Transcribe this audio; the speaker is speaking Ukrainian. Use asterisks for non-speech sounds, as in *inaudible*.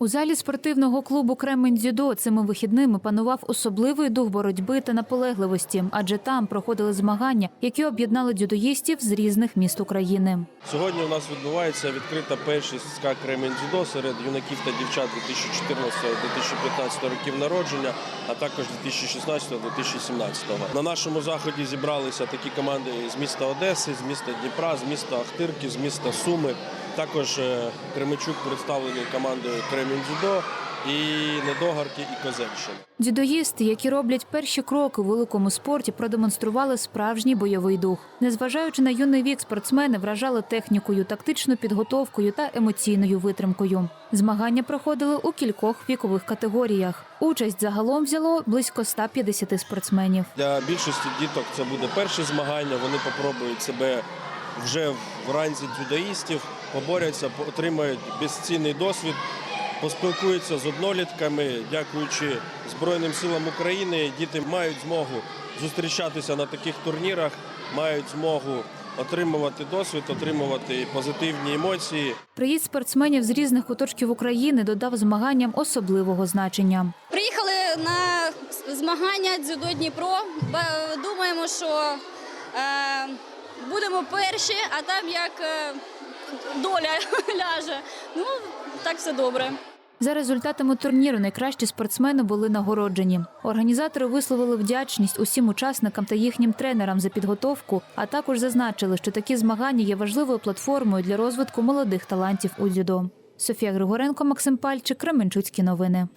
У залі спортивного клубу Кремень дзюдо цими вихідними панував особливий дух боротьби та наполегливості, адже там проходили змагання, які об'єднали дзюдоїстів з різних міст України. Сьогодні у нас відбувається відкрита першість СКА Кремінь дзюдо серед юнаків та дівчат 2014-2015 років народження, а також 2016-2017. На нашому заході зібралися такі команди з міста Одеси, з міста Дніпра, з міста Ахтирки, з міста Суми. Також е, Кременчук представлений командою Кремінь дзюдо і Недогарки і Козельщини. Дзюдоїсти, які роблять перші кроки у великому спорті, продемонстрували справжній бойовий дух. Незважаючи на юний вік, спортсмени вражали технікою, тактичною підготовкою та емоційною витримкою. Змагання проходили у кількох вікових категоріях. Участь загалом взяло близько 150 спортсменів. Для більшості діток це буде перші змагання. Вони попробують себе вже в ранзі дзюдоїстів, поборються, отримають безцінний досвід, поспілкуються з однолітками. Дякуючи Збройним силам України, діти мають змогу зустрічатися на таких турнірах, мають змогу отримувати досвід, отримувати позитивні емоції. Приїзд спортсменів з різних куточків України додав змаганням особливого значення. Приїхали на змагання дзюдо Дніпро. Думаємо, що е, будемо перші, а там як е, доля *laughs* ляже. Ну, так все добре. За результатами турніру найкращі спортсмени були нагороджені. Організатори висловили вдячність усім учасникам та їхнім тренерам за підготовку, а також зазначили, що такі змагання є важливою платформою для розвитку молодих талантів у дзюдо. Софія Григоренко, Максим Пальчик, Кременчуцькі новини.